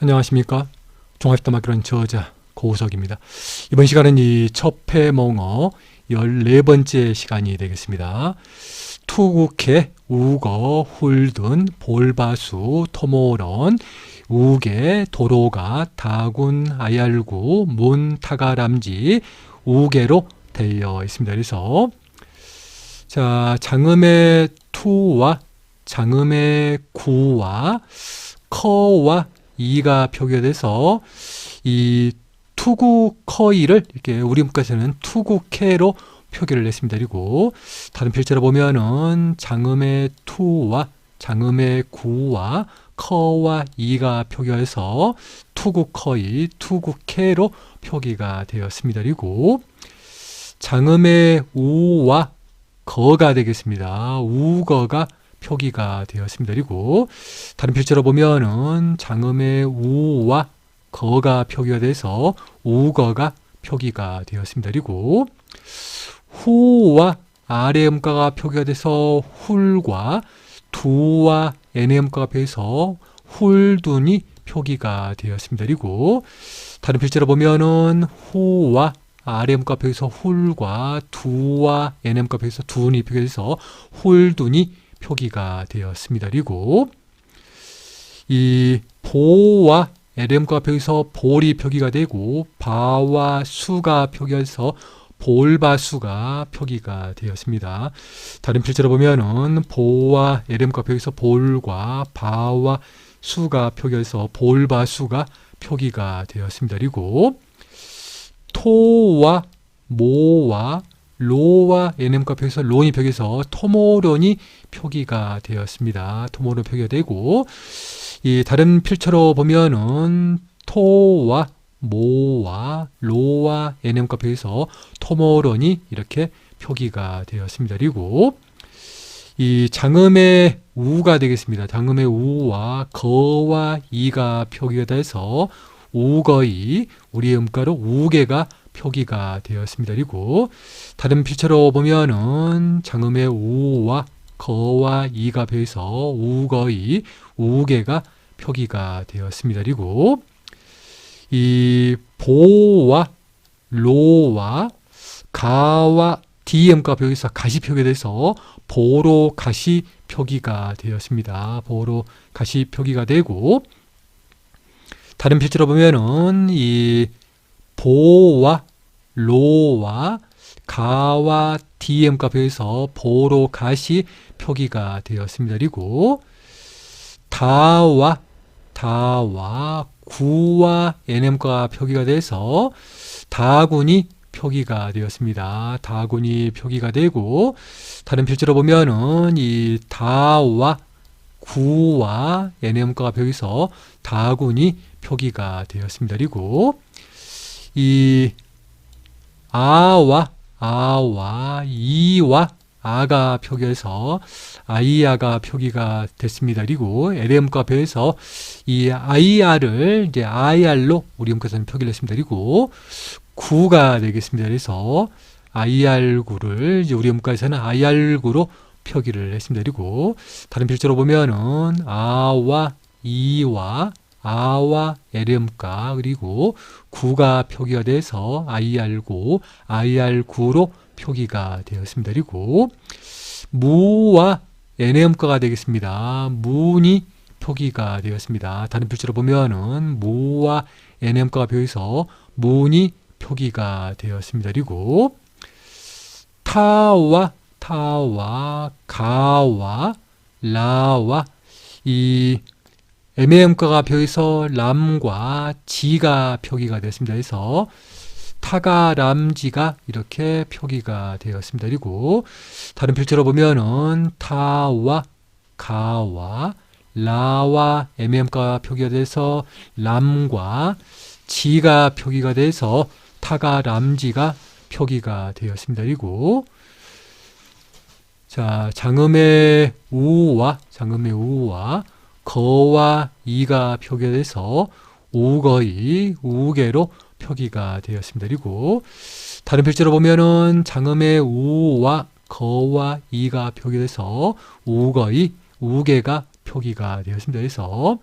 안녕하십니까. 종합다마그런 저자 고우석입니다. 이번 시간은 이 첩해몽어 14번째 시간이 되겠습니다. 투국해, 우거, 훌둔, 볼바수, 토모런, 우게, 도로가, 다군, 아얄구, 문, 타가람지, 우게로 되어 있습니다. 그래서 자 장음의 투와 장음의 구와 커와 이가 표기가 돼서 이 투구 커이를 이렇게 우리 문과에서는 투구 캐로 표기를 했습니다. 그리고 다른 필자로 보면은 장음의 투와 장음의 구와 커와 이가 표기해서 투구 커이, 투구 캐로 표기가 되었습니다. 그리고 장음의 우와 거가 되겠습니다. 우거가 표기가 되었습니다. 그리고 다른 필자로 보면은 장음의 우와 거가 표기가 돼서 우거가 표기가 되었습니다. 그리고 후와 아래 음가가 표기가 돼서 훌과 두와 n의 음가가 표해서 훌둔이 표기가 되었습니다. 그리고 다른 필자로 보면은 후와 음가 표해서 훌과 두와 n의 음가 표해서 둔이 표기돼서 훌둔이 표기가 되었습니다. 그리고 이 보와 LM과 표기서 볼이 표기가 되고 바와 수가 표기해서 볼바수가 표기가 되었습니다. 다른 필자로 보면은 보와 LM과 표기서 볼과 바와 수가 표기해서 볼바수가 표기가 되었습니다. 그리고 토와 모와 로와 NM과 표기서 론이 표기해서 토모론이 표기가 되었습니다. 토모론 표기가 되고 이 다른 필처로 보면은 토와 모와 로와 NM과 표기해서 토모론이 이렇게 표기가 되었습니다. 그리고 이 장음의 우가 되겠습니다. 장음의 우와 거와 이가 표기가 돼서 우거이 우리의 음가로 우개가 표기가 되었습니다. 그리고 다른 필처로 보면은 장음의 우와 거와 이가 배서 우거이 우개가 표기가 되었습니다. 그리고 이 보와 로와 가와 DM과 표기서 가시 표기돼서 보로 가시 표기가 되었습니다. 보로 가시 표기가 되고 다른 필자로 보면은 이 보와 로와 가와 DM과 표해서 보로 가시 표기가 되었습니다. 그리고 다와 다와 구와 NM과 표기가 돼서 다군이 표기가 되었습니다. 다군이 표기가 되고 다른 필자로 보면은 이 다와 구와 NM과 표기서 다군이 표기가 되었습니다. 그리고 이 아와 아와 이와 아가 표기해서 아이아가 표기가 됐습니다. 그리고 LM과 배에서 이 IR을 이제 IR로 우리 음과서는 표기를 했습니다. 그리고 구가 되겠습니다. 그래서 IR9를 이제 우리 음과에서는 IR9로 표기를 했습니다. 그리고 다른 필자로 보면은 아와 이와 아와 LM가 그리고 구가 표기가 돼서 IR9, IR9로 표기가 되었습니다. 그리고 무와 NM가가 되겠습니다. 문이 표기가 되었습니다. 다른 필자로 보면은 무와 NM가가 표해서 문이 표기가 되었습니다. 그리고 타와 타와 가와 라와 이 MAM가가 표해서 람과 지가 표기가 되었습니다. 그래서 타가 람지가 이렇게 표기가 되었습니다. 그리고 다른 필자로 보면은 타와 가와 라와 MAM가가 표기가 돼서 람과 지가 표기가 돼서 타가 람지가 표기가 되었습니다. 그리고 자 장음의 우와 장음의 우와 거와 이가 표기돼서 우거이 우계로 표기가 되었습니다. 그리고 다른 필자로 보면은 장음의 우와 거와 이가 표기돼서 우거이 우계가 표기가 되었습니다. 그래서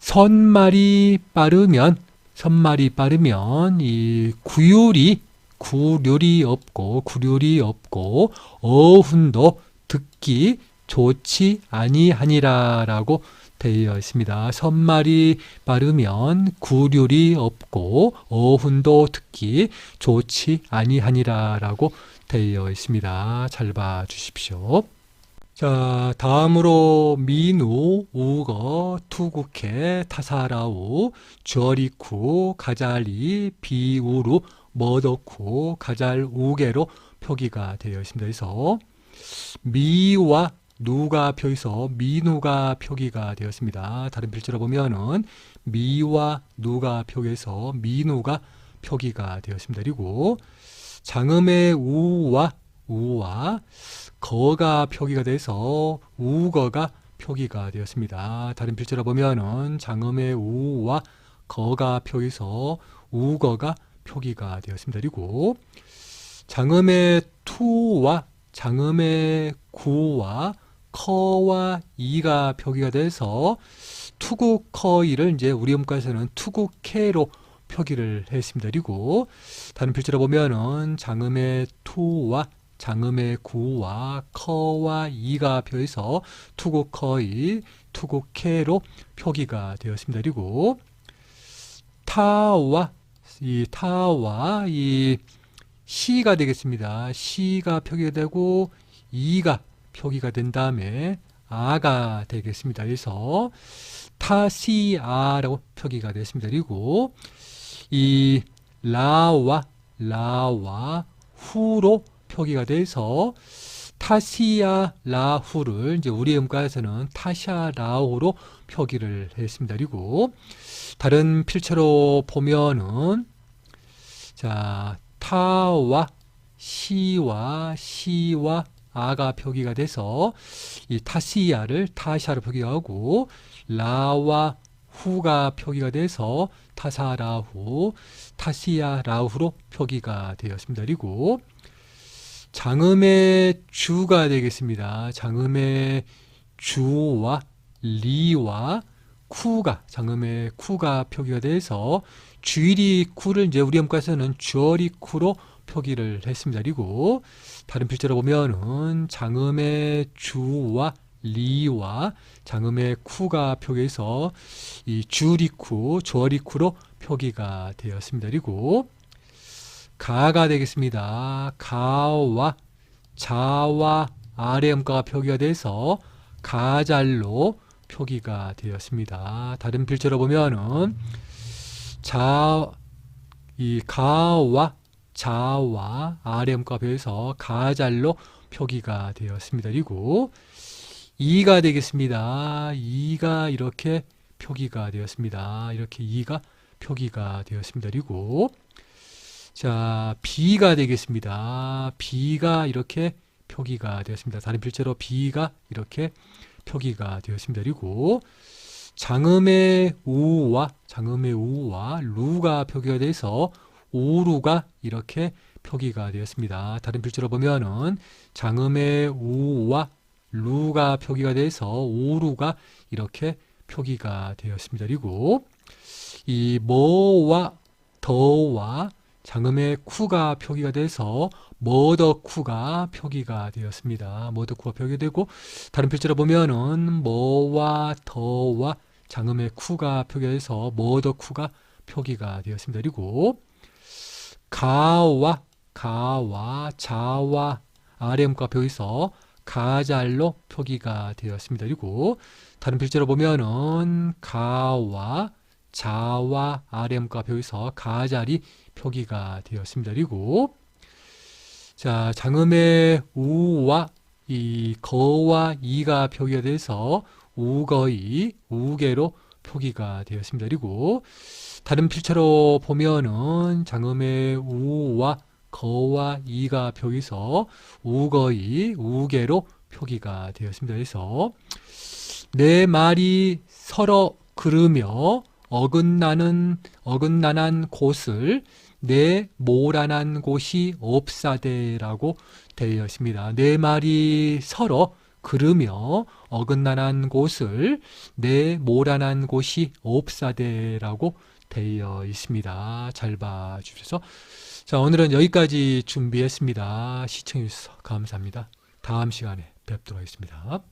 선말이 빠르면 선말이 빠르면 이 구율이 구률이 없고 구률이 없고 어훈도 듣기 좋지 아니하니라라고 되어 있습니다. 선말이 빠르면 구률이 없고 어훈도 듣기 좋지 아니하니라라고 되어 있습니다. 잘 봐 주십시오. 자, 다음으로 민우, 우거, 투국해, 타사라우, 저리쿠, 가잘리, 비우루, 머더쿠, 가잘 우게로 표기가 되어 있습니다. 그래서 미와 누가 표에서 민우가 표기가 되었습니다. 다른 필자로 보면은 미와 누가 표기해서 민우가 표기가 되었습니다. 그리고 장음의 우와 우와 거가 표기가 돼서 우거가 표기가 되었습니다. 다른 필자로 보면은 장음의 우와 거가 표기해서 우거가 표기가 되었습니다. 그리고 장음의 투와 장음의 구와 커와 이가 표기가 돼서 투구 커이를 이제 우리 음과에서는 투구 캐로 표기를 했습니다. 그리고 다른 필자로 보면은 장음의 투와 장음의 구와 커와 이가 표해서 투구 커이, 투구 캐로 표기가 되었습니다. 그리고 타와 이 타와 이 시가 되겠습니다. 시가 표기가 되고 이가 표기가 된 다음에 아가 되겠습니다. 그래서 타시아라고 표기가 됐습니다. 그리고 이 라와 라와 후로 표기가 돼서 타시아 라후를 이제 우리 음가에서는 타샤 라후로 표기를 했습니다. 그리고 다른 필체로 보면은 자 타와 시와 시와 아가 표기가 돼서 이 타시야를 타샤로 표기하고 라와 후가 표기가 돼서 타사라후, 타시야라후로 표기가 되었습니다. 그리고 장음의 주가 되겠습니다. 장음의 주와 리와 쿠가 장음의 쿠가 표기가 돼서 주일이 쿠를 이제 우리 음과에서는 주어리 쿠로 표기를 했습니다. 그리고 다른 필자로 보면은 장음의 주와 리와 장음의 쿠가 표기해서 이 주리쿠, 조리쿠로 표기가 되었습니다. 그리고 가가 되겠습니다. 가와 자와 아래 음가가 표기가 돼서 가잘로 표기가 되었습니다. 다른 필자로 보면은 자, 이 가와 자와 표에서 가잘로 표기가 되었습니다. 그리고 이가 되겠습니다. 이가 이렇게 표기가 되었습니다. 이렇게 이가 표기가 되었습니다. 그리고 자, B가 되겠습니다. B가 이렇게 표기가 되었습니다. 다른 필자로 B가 이렇게 표기가 되었습니다. 그리고 장음의 우와 장음의 우와 루가 표기가 돼서 우루가 이렇게 표기가 되었습니다. 다른 필자로 보면은 장음의 우와 루가 표기가 돼서 우루가 이렇게 표기가 되었습니다. 그리고 이 뭐와 더와 장음의 쿠가 표기가 돼서 머더쿠가 표기가 되었습니다. 머더쿠가 표기되고 다른 필자로 보면은 뭐와 더와 장음의 쿠가 표기돼서 머더쿠가 표기가 되었습니다. 그리고 가와 가와 자와 RM과 표기서 가잘로 표기가 되었습니다. 그리고 다른 필자로 보면은 가와 자와 RM과 표기서 가잘이 표기가 되었습니다. 그리고 자 장음의 우와 이 거와 이가 표기가 돼서 우거이 우계로 표기가 되었습니다. 그리고 다른 필체로 보면은 장음의 우와 거와 이가 표기서 우거이 우계로 표기가 되었습니다. 그래서 내 말이 서로 그르며 어긋나는 어긋나난 곳을 내 모란한 곳이 없사대라고 되어 있습니다. 내 말이 서로 그르며 어긋나는 곳을 내 모란한 곳이 없사대라고 되어 있습니다. 잘 봐주셔서 자 오늘은 여기까지 준비했습니다. 시청해주셔서 감사합니다. 다음 시간에 뵙도록 하겠습니다.